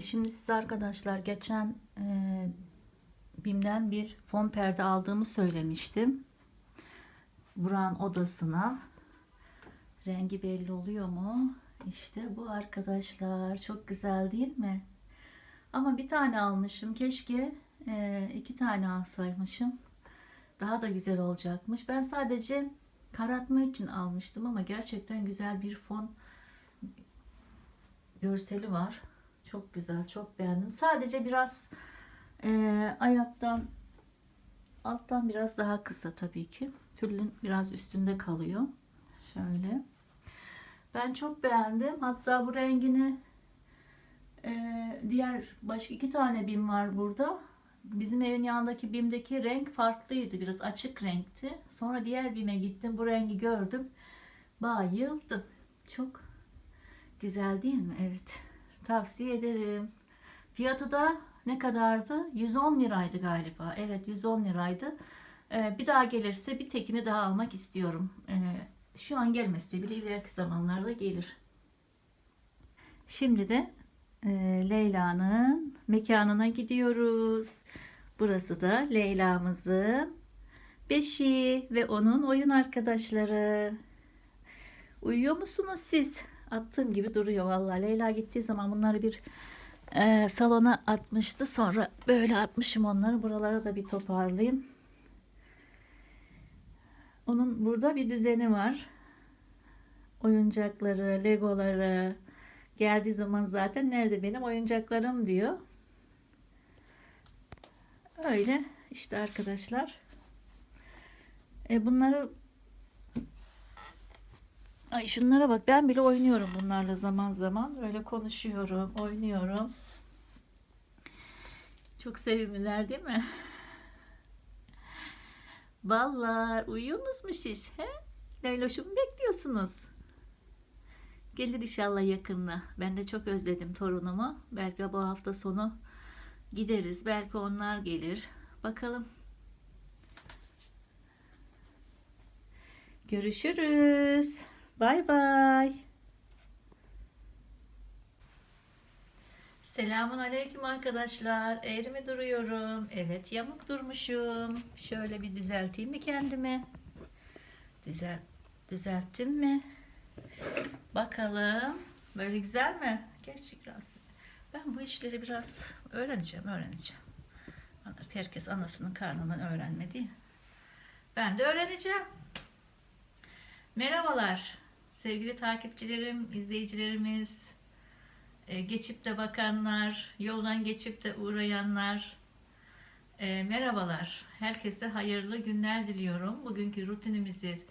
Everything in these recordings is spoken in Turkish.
Şimdi size arkadaşlar geçen e, BİM'den bir fon perde aldığımı söylemiştim. Buran odasına. Rengi belli oluyor mu? İşte bu arkadaşlar. Çok güzel değil mi? Ama bir tane almışım. Keşke e, iki tane alsaymışım. Daha da güzel olacakmış. Ben sadece karartma için almıştım ama gerçekten güzel bir fon görseli var. Çok güzel, çok beğendim. Sadece biraz e, ayaktan alttan biraz daha kısa tabii ki. Tülün biraz üstünde kalıyor. Şöyle. Ben çok beğendim. Hatta bu rengini e, diğer başka iki tane bim var burada. Bizim evin yanındaki bimdeki renk farklıydı. Biraz açık renkti. Sonra diğer bime gittim. Bu rengi gördüm. Bayıldım. Çok güzel değil mi? Evet. Tavsiye ederim. Fiyatı da ne kadardı? 110 liraydı galiba. Evet 110 liraydı. Ee, bir daha gelirse bir tekini daha almak istiyorum. Ee, şu an gelmezse bile ileriki zamanlarda gelir. Şimdi de e, Leyla'nın mekanına gidiyoruz. Burası da Leyla'mızın beşiği ve onun oyun arkadaşları. Uyuyor musunuz siz? Attığım gibi duruyor vallahi. Leyla gittiği zaman bunları bir e, salona atmıştı. Sonra böyle atmışım onları. Buralara da bir toparlayayım. Onun burada bir düzeni var. Oyuncakları, legoları. Geldiği zaman zaten nerede benim oyuncaklarım diyor. Öyle işte arkadaşlar. E bunları Ay şunlara bak ben bile oynuyorum bunlarla zaman zaman. Böyle konuşuyorum, oynuyorum. Çok sevimliler değil mi? Ballar uyuyorsunuz mu siz? He? Leyloş'u bekliyorsunuz? Gelir inşallah yakında. Ben de çok özledim torunumu. Belki bu hafta sonu gideriz. Belki onlar gelir. Bakalım. Görüşürüz. Bay bay. Selamun aleyküm arkadaşlar. Eğri mi duruyorum? Evet yamuk durmuşum. Şöyle bir düzelteyim mi kendimi? Düzel düzelttim mi? Bakalım. Böyle güzel mi? Gerçi biraz. Ben bu işleri biraz öğreneceğim, öğreneceğim. Herkes anasının karnından öğrenmedi. Ben de öğreneceğim. Merhabalar sevgili takipçilerim, izleyicilerimiz, e, geçip de bakanlar, yoldan geçip de uğrayanlar. E, merhabalar. Herkese hayırlı günler diliyorum. Bugünkü rutinimizi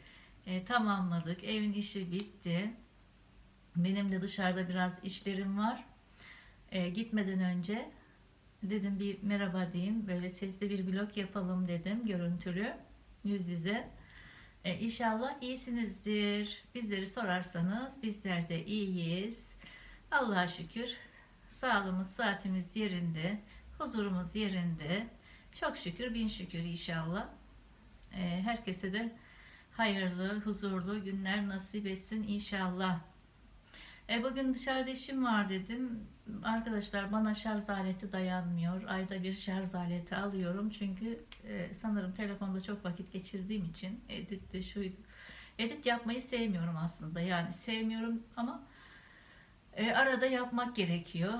e, tamamladık. Evin işi bitti. Benim de dışarıda biraz işlerim var. Gitmeden önce dedim bir merhaba diyeyim. Böyle sesli bir vlog yapalım dedim. Görüntülü. Yüz yüze. E, inşallah iyisinizdir. Bizleri sorarsanız bizler de iyiyiz. Allah'a şükür. Sağlığımız, saatimiz yerinde. Huzurumuz yerinde. Çok şükür, bin şükür inşallah. E, herkese de hayırlı, huzurlu günler nasip etsin inşallah. E, bugün dışarıda işim var dedim. Arkadaşlar bana şarj aleti dayanmıyor. Ayda bir şarj aleti alıyorum. Çünkü e, sanırım telefonda çok vakit geçirdiğim için edit de şuydu. Edit yapmayı sevmiyorum aslında. Yani sevmiyorum ama e, arada yapmak gerekiyor.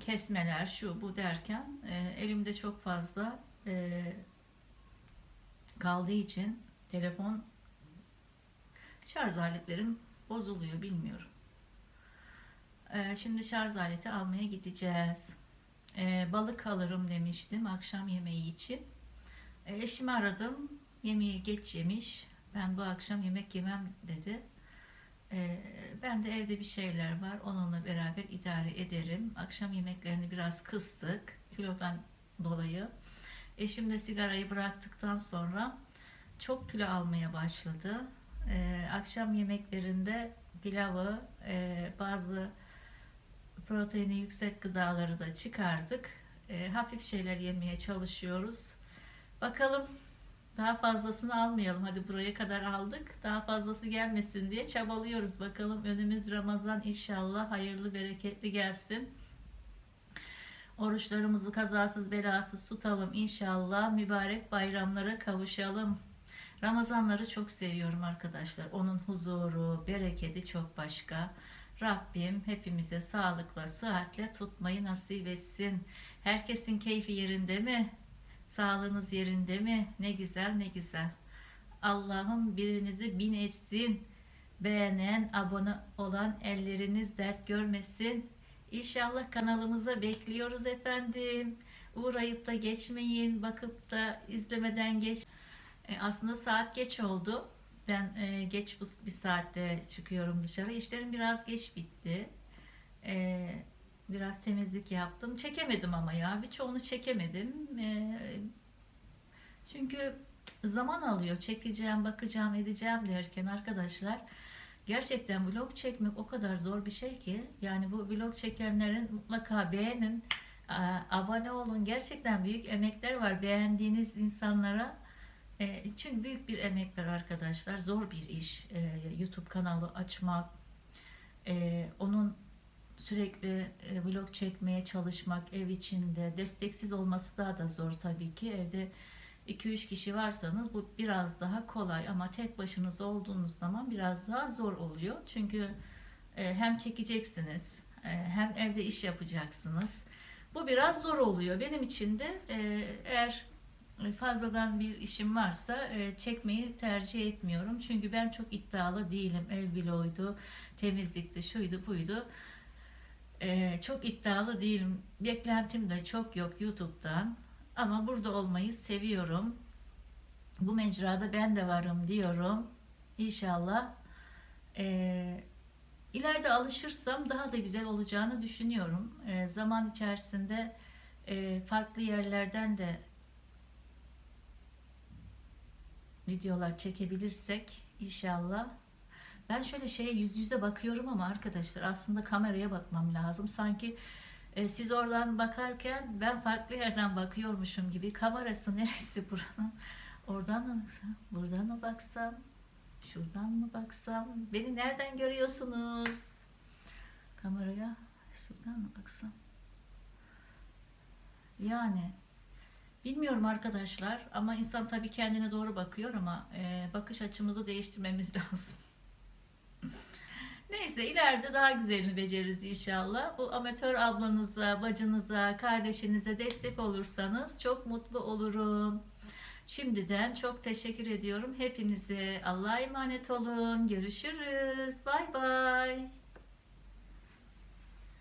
Kesmeler şu bu derken e, elimde çok fazla e, kaldığı için telefon şarj aletlerim bozuluyor bilmiyorum. Ee, şimdi şarj aleti almaya gideceğiz. Ee, balık alırım demiştim akşam yemeği için. Ee, eşimi aradım. Yemeği geç yemiş. Ben bu akşam yemek yemem dedi. Ben de evde bir şeyler var. Onunla beraber idare ederim. Akşam yemeklerini biraz kıstık. Kilodan dolayı. Eşim de sigarayı bıraktıktan sonra çok kilo almaya başladı. Akşam yemeklerinde pilavı, bazı proteini yüksek gıdaları da çıkardık. E, hafif şeyler yemeye çalışıyoruz. Bakalım daha fazlasını almayalım. Hadi buraya kadar aldık. Daha fazlası gelmesin diye çabalıyoruz. Bakalım önümüz Ramazan inşallah hayırlı bereketli gelsin. Oruçlarımızı kazasız belasız tutalım inşallah. Mübarek bayramlara kavuşalım. Ramazanları çok seviyorum arkadaşlar. Onun huzuru, bereketi çok başka. Rabbim hepimize sağlıkla, sıhhatle tutmayı nasip etsin. Herkesin keyfi yerinde mi? Sağlığınız yerinde mi? Ne güzel ne güzel. Allah'ım birinizi bin etsin. Beğenen, abone olan elleriniz dert görmesin. İnşallah kanalımıza bekliyoruz efendim. Uğrayıp da geçmeyin, bakıp da izlemeden geç. E, aslında saat geç oldu. Ben e, geç bir saatte çıkıyorum dışarı. İşlerim biraz geç bitti. E, biraz temizlik yaptım. Çekemedim ama ya. Birçoğunu çekemedim. E, çünkü zaman alıyor. Çekeceğim, bakacağım, edeceğim derken arkadaşlar gerçekten vlog çekmek o kadar zor bir şey ki. Yani bu vlog çekenlerin mutlaka beğenin. Abone olun. Gerçekten büyük emekler var. Beğendiğiniz insanlara e, çünkü büyük bir emek var arkadaşlar. Zor bir iş. E, YouTube kanalı açmak, e, onun sürekli e, vlog çekmeye çalışmak ev içinde. Desteksiz olması daha da zor tabii ki. Evde 2-3 kişi varsanız bu biraz daha kolay ama tek başınıza olduğunuz zaman biraz daha zor oluyor. Çünkü hem çekeceksiniz hem evde iş yapacaksınız. Bu biraz zor oluyor. Benim için de eğer fazladan bir işim varsa e, çekmeyi tercih etmiyorum. Çünkü ben çok iddialı değilim. Ev vloguydu, temizlikti, şuydu, buydu. E, çok iddialı değilim. Beklentim de çok yok YouTube'dan. Ama burada olmayı seviyorum. Bu mecrada ben de varım diyorum. İnşallah e, ileride alışırsam daha da güzel olacağını düşünüyorum. E, zaman içerisinde e, farklı yerlerden de videolar çekebilirsek inşallah. Ben şöyle şeye yüz yüze bakıyorum ama arkadaşlar aslında kameraya bakmam lazım. Sanki e, siz oradan bakarken ben farklı yerden bakıyormuşum gibi. Kamerası neresi buranın? Oradan mı baksam? Buradan mı baksam? Şuradan mı baksam? Beni nereden görüyorsunuz? Kameraya şuradan mı baksam? Yani bilmiyorum arkadaşlar ama insan tabii kendine doğru bakıyor ama e, bakış açımızı değiştirmemiz lazım. Neyse ileride daha güzelini beceririz inşallah. Bu amatör ablanıza, bacınıza, kardeşinize destek olursanız çok mutlu olurum. Şimdiden çok teşekkür ediyorum. Hepinize Allah'a emanet olun. Görüşürüz. Bay bay.